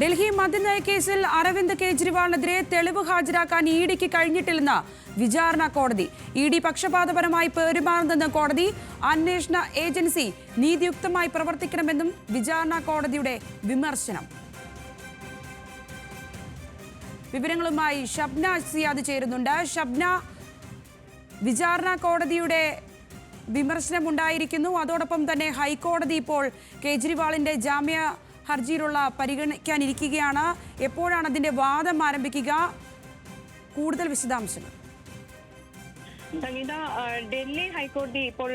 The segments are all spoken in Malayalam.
ഡൽഹി മദ്യനയ കേസിൽ അരവിന്ദ് കെജ്രിവാളിനെതിരെ തെളിവ് ഹാജരാക്കാൻ ഇ ഡിക്ക് കഴിഞ്ഞിട്ടില്ലെന്ന് വിചാരണ കോടതി. ഇ ഡി പക്ഷപാതപരമായി പെരുമാറുന്നെന്ന് കോടതി അന്വേഷണ ഏജൻസി നീതിയുക്തമായി പ്രവർത്തിക്കണമെന്നും വിചാരണ കോടതിയുടെ വിമർശനം. വിവരങ്ങളുമായി ഷബ്ന സിയാദ് ചേരുന്നുണ്ട്. ഷബ്ന വിചാരണ കോടതിയുടെ വിമർശനമുണ്ടായിരിക്കുന്നു. അതോടൊപ്പം തന്നെ ഹൈക്കോടതി ഇപ്പോൾ കേജ്രിവാളിന്റെ ജാമ്യ ഹർജിയിലുള്ള പരിഗണിക്കാനിരിക്കുകയാണ്. എപ്പോഴാണ് അതിന്റെ വാദം ആരംഭിക്കുക? കൂടുതൽ വിശദാംശങ്ങൾ. സംഗീത ഡൽഹി ഹൈക്കോടതി ഇപ്പോൾ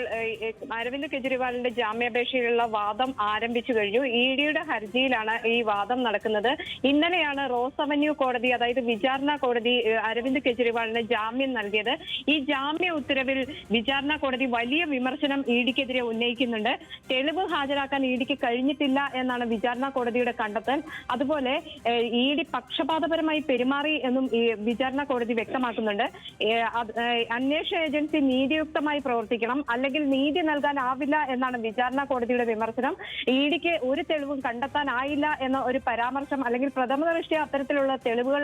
അരവിന്ദ് കെജ്രിവാളിന്റെ ജാമ്യാപേക്ഷയിലുള്ള വാദം ആരംഭിച്ചു കഴിഞ്ഞു. ഇ ഡിയുടെ ഹർജിയിലാണ് ഈ വാദം നടക്കുന്നത്. ഇന്നലെയാണ് റോസ് അവന്യൂ കോടതി അതായത് വിചാരണ കോടതി അരവിന്ദ് കെജ്രിവാളിന് ജാമ്യം നൽകിയത്. ഈ ജാമ്യ ഉത്തരവിൽ വിചാരണ കോടതി വലിയ വിമർശനം ഇ ഡിക്കെതിരെ ഉന്നയിക്കുന്നുണ്ട്. തെളിവ് ഹാജരാക്കാൻ ഇ ഡിക്ക് കഴിഞ്ഞിട്ടില്ല എന്നാണ് വിചാരണ കോടതിയുടെ കണ്ടെത്തൽ. അതുപോലെ ഇ ഡി പക്ഷപാതപരമായി പെരുമാറി എന്നും വിചാരണ കോടതി വ്യക്തമാക്കുന്നുണ്ട്. ഏ, അന്വേഷണ ഏജൻസി നീതിയുക്തമായി പ്രവർത്തിക്കണം. അല്ലെങ്കിൽ നീതി നൽകാനാവില്ല എന്നാണ് വിചാരണ കോടതിയുടെ വിമർശനം. ഇ ഡിക്ക് ഒരു തെളിവും കണ്ടെത്താനായില്ല എന്ന ഒരു പരാമർശം അല്ലെങ്കിൽ പ്രഥമ ദൃഷ്ടിയ അത്തരത്തിലുള്ള തെളിവുകൾ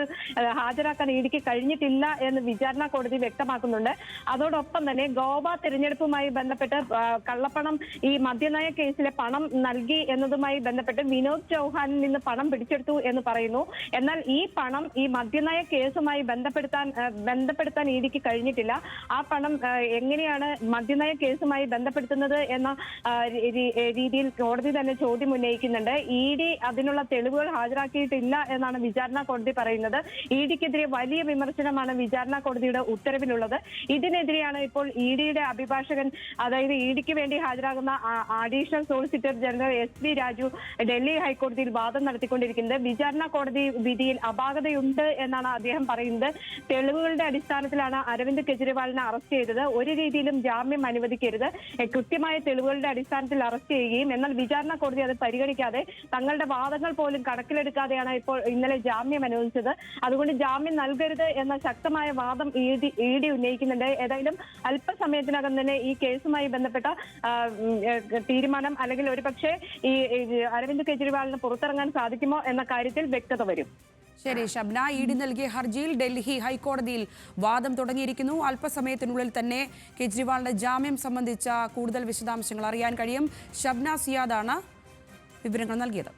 ഹാജരാക്കാൻ ഇ ഡിക്ക് കഴിഞ്ഞിട്ടില്ല എന്ന് വിചാരണ കോടതി വ്യക്തമാക്കുന്നുണ്ട്. അതോടൊപ്പം തന്നെ ഗോവ തെരഞ്ഞെടുപ്പുമായി ബന്ധപ്പെട്ട് കള്ളപ്പണം ഈ മദ്യനയ കേസിലെ പണം നൽകി എന്നതുമായി ബന്ധപ്പെട്ട് വിനോദ് ചൗഹാനിൽ നിന്ന് പണം പിടിച്ചെടുത്തു എന്ന് പറയുന്നു. എന്നാൽ ഈ പണം ഈ മദ്യനയ കേസുമായി ബന്ധപ്പെടുത്താൻ ബന്ധപ്പെടുത്താൻ ഇ ഡിക്ക് കഴിഞ്ഞിട്ടില്ല. ആ പണം എങ്ങനെയാണ് മദ്യനയ കേസുമായി ബന്ധപ്പെടുത്തുന്നത് എന്ന രീതിയിൽ കോടതി തന്നെ ചോദ്യം ഉന്നയിക്കുന്നുണ്ട്. ഇ ഡി അതിനുള്ള തെളിവുകൾ ഹാജരാക്കിയിട്ടില്ല എന്നാണ് വിചാരണ കോടതി പറയുന്നത്. ഇ ഡിക്കെതിരെ വലിയ വിമർശനമാണ് വിചാരണ കോടതിയുടെ ഉത്തരവിലുള്ളത്. ഇതിനെതിരെയാണ് ഇപ്പോൾ ഇ ഡിയുടെ അഭിഭാഷകൻ അതായത് ഇ ഡിക്ക് വേണ്ടി ഹാജരാകുന്ന additional solicitor general S P Raju Delhi ഹൈക്കോടതിയിൽ വാദം നടത്തിക്കൊണ്ടിരിക്കുന്നത്. വിചാരണ കോടതി വിധിയിൽ അപാകതയുണ്ട് എന്നാണ് അദ്ദേഹം പറയുന്നത്. തെളിവുകളുടെ അടിസ്ഥാനത്തിലാണ് അരവിന്ദ് കെജ്രിവാളിനെ അറസ്റ്റ് ചെയ്തത്. ഒരു രീതിയിലും ജാമ്യം അനുവദിക്കരുത്. കൃത്യമായ തെളിവുകളുടെ അടിസ്ഥാനത്തിൽ അറസ്റ്റ് ചെയ്യുകയും എന്നാൽ വിചാരണ കോടതി അത് പരിഗണിക്കാതെ തങ്ങളുടെ വാദങ്ങൾ പോലും കണക്കിലെടുക്കാതെയാണ് ഇപ്പോൾ ഇന്നലെ ജാമ്യം അനുവദിച്ചത്. അതുകൊണ്ട് ജാമ്യം നൽകരുത് എന്ന ശക്തമായ വാദം ഇ ഡി ഉന്നയിക്കുന്നുണ്ട്. ഏതായാലും അല്പസമയത്തിനകം തന്നെ ഈ കേസുമായി ബന്ധപ്പെട്ട തീരുമാനം അല്ലെങ്കിൽ ഒരുപക്ഷെ ഈ അരവിന്ദ് കെജ്രിവാളിന് പുറത്തിറങ്ങാൻ സാധിക്കുമോ എന്ന കാര്യത്തിൽ വ്യക്തത വരും. ശരി ഷബ്ന ഇ ഡി നൽകിയ ഹർജിയിൽ ഡൽഹി ഹൈക്കോടതിയിൽ വാദം തുടങ്ങിയിരിക്കുന്നു. അല്പസമയത്തിനുള്ളിൽ തന്നെ കെജ്രിവാളിന്റെ ജാമ്യം സംബന്ധിച്ച കൂടുതൽ വിശദാംശങ്ങൾ അറിയാൻ കഴിയും. ഷബ്ന സിയാദാണ് വിവരങ്ങൾ നൽകിയത്.